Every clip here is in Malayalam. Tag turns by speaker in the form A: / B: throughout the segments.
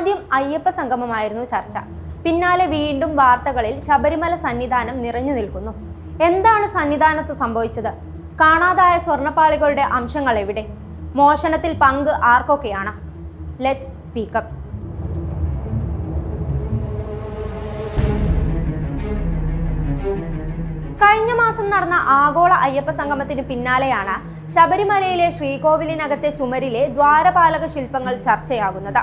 A: ആദ്യം അയ്യപ്പ സംഗമമായിരുന്നു ചർച്ച. പിന്നാലെ വീണ്ടും വാർത്തകളിൽ ശബരിമല സന്നിധാനം നിറഞ്ഞു നിൽക്കുന്നു. എന്താണ് സന്നിധാനത്ത് സംഭവിച്ചത്? കാണാതായ സ്വർണപ്പാളികളുടെ അംശങ്ങൾ എവിടെ? മോഷണത്തിൽ പങ്ക് ആർക്കൊക്കെയാണ്? ലെറ്റ്സ് സ്പീക്കപ്പ് കഴിഞ്ഞ മാസം നടന്ന ആഗോള അയ്യപ്പ സംഗമത്തിന് പിന്നാലെയാണ് ശബരിമലയിലെ ശ്രീകോവിലിനകത്തെ ചുമരിലെ ദ്വാരപാലക ശില്പങ്ങൾ ചർച്ചയാകുന്നത്.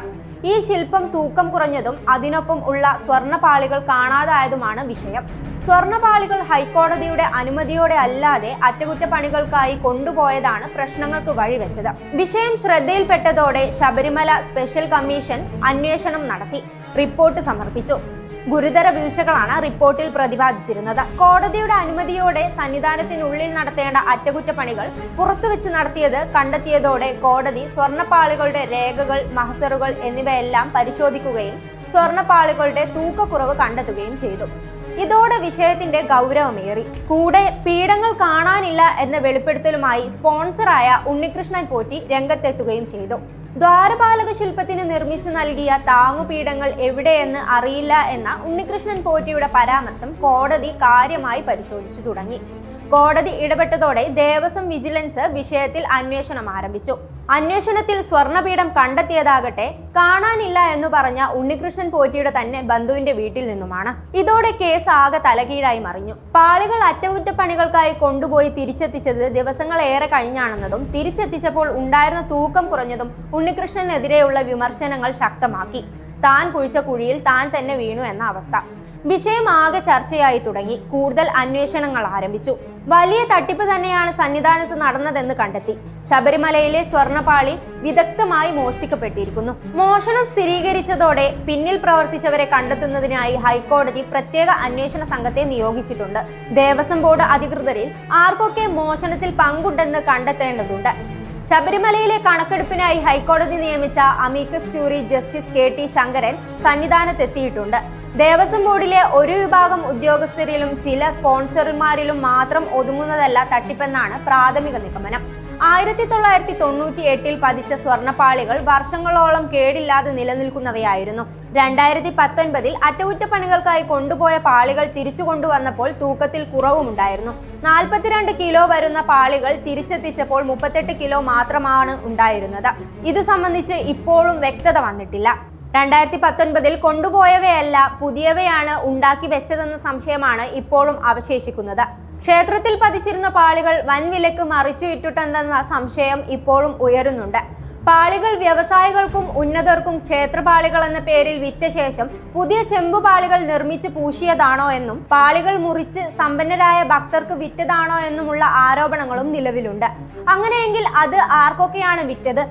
A: ഈ ശില്പം തൂക്കം കുറഞ്ഞതും അതിനൊപ്പം ഉള്ള സ്വർണപാളികൾ കാണാതായതുമാണ് വിഷയം. സ്വർണപാളികൾ ഹൈക്കോടതിയുടെ അനുമതിയോടെ അല്ലാതെ അറ്റകുറ്റപ്പണികൾക്കായി കൊണ്ടുപോയതാണ് പ്രശ്നങ്ങൾക്ക് വഴിവെച്ചത്. വിഷയം ശ്രദ്ധയിൽപ്പെട്ടതോടെ ശബരിമല സ്പെഷ്യൽ കമ്മീഷൻ അന്വേഷണം നടത്തി. റിപ്പോർട്ട് സമർപ്പിച്ചു. ഗുരുതര വീഴ്ചകളാണ് റിപ്പോർട്ടിൽ പ്രതിപാദിച്ചിരുന്നത്. കോടതിയുടെ അനുമതിയോടെ സന്നിധാനത്തിനുള്ളിൽ നടത്തേണ്ട അറ്റകുറ്റപ്പണികൾ പുറത്തുവെച്ച് നടത്തിയത് കണ്ടെത്തിയതോടെ കോടതി സ്വർണപ്പാളികളുടെ രേഖകൾ മഹസറുകൾ എന്നിവയെല്ലാം പരിശോധിക്കുകയും സ്വർണപ്പാളികളുടെ തൂക്കക്കുറവ് കണ്ടെത്തുകയും ചെയ്തു. ഇതോടെ വിഷയത്തിന്റെ ഗൗരവമേറി. കൂടെ പീഡങ്ങൾ കാണാനില്ല എന്ന വെളിപ്പെടുത്തലുമായി സ്പോൺസറായ ഉണ്ണികൃഷ്ണൻ പോറ്റി രംഗത്തെത്തുകയും ചെയ്തു. ദ്വാരപാലക ശില്പത്തിന് നിർമ്മിച്ചു നൽകിയ താങ്ങുപീഠങ്ങൾ എവിടെയെന്ന് അറിയില്ല എന്ന ഉണ്ണികൃഷ്ണൻ പോറ്റിയുടെ പരാമർശം കോടതി കാര്യമായി പരിശോധിച്ചു തുടങ്ങി. കോടതി ഇടപെട്ടതോടെ ദേവസ്വം വിജിലൻസ് വിഷയത്തിൽ അന്വേഷണം ആരംഭിച്ചു. അന്വേഷണത്തിൽ സ്വർണപീഠം കണ്ടെത്തിയതാകട്ടെ കാണാനില്ല എന്ന് പറഞ്ഞ ഉണ്ണികൃഷ്ണൻ പോറ്റിയുടെ തന്നെ ബന്ധുവിന്റെ വീട്ടിൽ നിന്നുമാണ്. ഇതോടെ കേസ് ആകെ തലകീഴായി മറിഞ്ഞു. പാളികൾ അറ്റകുറ്റപ്പണികൾക്കായി കൊണ്ടുപോയി തിരിച്ചെത്തിച്ചത് ദിവസങ്ങളേറെ കഴിഞ്ഞാണെന്നതും തിരിച്ചെത്തിച്ചപ്പോൾ ഉണ്ടായിരുന്ന തൂക്കം കുറഞ്ഞതും ഉണ്ണികൃഷ്ണനെതിരെയുള്ള വിമർശനങ്ങൾ ശക്തമാക്കി. താൻ കുഴിച്ച കുഴിയിൽ താൻ തന്നെ വീണു എന്ന അവസ്ഥ. വിഷയം ആകെ ചർച്ചയായി തുടങ്ങി. കൂടുതൽ അന്വേഷണങ്ങൾ ആരംഭിച്ചു. വലിയ തട്ടിപ്പ് തന്നെയാണ് സന്നിധാനത്ത് നടന്നതെന്ന് കണ്ടെത്തി. ശബരിമലയിലെ സ്വർണപാളി വിദഗ്ധമായി മോഷ്ടിക്കപ്പെട്ടിരിക്കുന്നു. മോഷണം സ്ഥിരീകരിച്ചതോടെ പിന്നിൽ പ്രവർത്തിച്ചവരെ കണ്ടെത്തുന്നതിനായി ഹൈക്കോടതി പ്രത്യേക അന്വേഷണ സംഘത്തെ നിയോഗിച്ചിട്ടുണ്ട്. ദേവസ്വം ബോർഡ് അധികൃതരിൽ ആർക്കൊക്കെ മോഷണത്തിൽ പങ്കുണ്ടെന്ന് കണ്ടെത്തേണ്ടതുണ്ട്. ശബരിമലയിലെ കണക്കെടുപ്പിനായി ഹൈക്കോടതി നിയമിച്ച amicus curiae justice K T Sankaran സന്നിധാനത്തെത്തിയിട്ടുണ്ട്. Devaswom ബോർഡിലെ ഒരു വിഭാഗം ഉദ്യോഗസ്ഥരിലും ചില സ്പോൺസർമാരിലും മാത്രം ഒതുങ്ങുന്നതല്ല തട്ടിപ്പെന്നാണ് പ്രാഥമിക നിഗമനം. ആയിരത്തി തൊള്ളായിരത്തി തൊണ്ണൂറ്റി എട്ടിൽ പതിച്ച സ്വർണപ്പാളികൾ വർഷങ്ങളോളം കേടില്ലാതെ നിലനിൽക്കുന്നവയായിരുന്നു. രണ്ടായിരത്തി പത്തൊൻപതിൽ അറ്റകുറ്റപ്പണികൾക്കായി കൊണ്ടുപോയ പാളികൾ തിരിച്ചു കൊണ്ടുവന്നപ്പോൾ തൂക്കത്തിൽ കുറവുമുണ്ടായിരുന്നു. നാൽപ്പത്തിരണ്ട് കിലോ വരുന്ന പാളികൾ തിരിച്ചെത്തിച്ചപ്പോൾ മുപ്പത്തെട്ട് കിലോ മാത്രമാണ് ഉണ്ടായിരുന്നത്. ഇതു സംബന്ധിച്ച് ഇപ്പോഴും വ്യക്തത വന്നിട്ടില്ല. രണ്ടായിരത്തി പത്തൊൻപതിൽ കൊണ്ടുപോയവയല്ല പുതിയവയാണ് ഉണ്ടാക്കി വെച്ചതെന്ന സംശയമാണ് ഇപ്പോഴും അവശേഷിക്കുന്നത്. ക്ഷേത്രത്തിൽ പതിച്ചിരുന്ന പാളികൾ വൻവിലക്ക് മറിച്ചു ഇട്ടിട്ടുണ്ടെന്ന സംശയം ഇപ്പോഴും ഉയരുന്നുണ്ട്. പാളികൾ വ്യവസായികൾക്കും ഉന്നതർക്കും ക്ഷേത്രപാളികൾ എന്ന പേരിൽ വിറ്റ ശേഷം പുതിയ ചെമ്പുപാളികൾ നിർമ്മിച്ച് പൂശിയതാണോ എന്നും പാളികൾ മുറിച്ച് സമ്പന്നരായ ഭക്തർക്ക് വിറ്റതാണോ എന്നുമുള്ള ആരോപണങ്ങളും നിലവിലുണ്ട്. അങ്ങനെയെങ്കിൽ അത് ആർക്കൊക്കെയാണ് വിറ്റത്?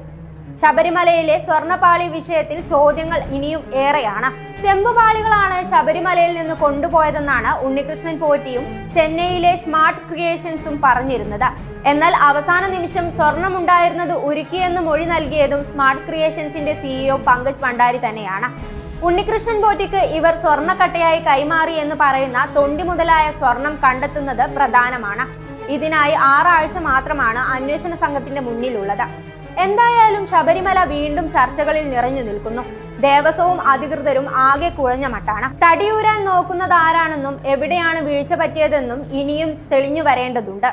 A: ശബരിമലയിലെ സ്വർണപാളി വിഷയത്തിൽ ചോദ്യങ്ങൾ ഇനിയും ഏറെയാണ്. ചെമ്പുപാളികളാണ് ശബരിമലയിൽ നിന്ന് കൊണ്ടുപോയതെന്നാണ് ഉണ്ണികൃഷ്ണൻ പോറ്റിയും ചെന്നൈയിലെ സ്മാർട്ട് ക്രിയേഷൻസും പറഞ്ഞിരുന്നത്. എന്നാൽ അവസാന നിമിഷം സ്വർണമുണ്ടായിരുന്നത് ഉരുക്കിയെന്ന് മൊഴി നൽകിയതും സ്മാർട്ട് ക്രിയേഷൻസിന്റെ സിഇഒ പങ്കജ് ഭണ്ഡാരി തന്നെയാണ്. ഉണ്ണികൃഷ്ണൻ പോറ്റിക്ക് ഇവർ സ്വർണക്കട്ടയായി കൈമാറി എന്ന് പറയുന്ന തൊണ്ടി മുതലായ സ്വർണം കണ്ടെത്തുന്നത് പ്രധാനമാണ്. ഇതിനായി ആറാഴ്ച മാത്രമാണ് അന്വേഷണ സംഘത്തിന്റെ മുന്നിലുള്ളത്. എന്തായാലും ശബരിമല വീണ്ടും ചർച്ചകളിൽ നിറഞ്ഞു നിൽക്കുന്നു. ദേവസ്വവും അധികൃതരും ആകെ കുഴഞ്ഞ മട്ടാണ്. തടിയൂരാൻ നോക്കുന്നത് ആരാണെന്നും എവിടെയാണ് വീഴ്ച പറ്റിയതെന്നും ഇനിയും തെളിഞ്ഞു വരേണ്ടതുണ്ട്.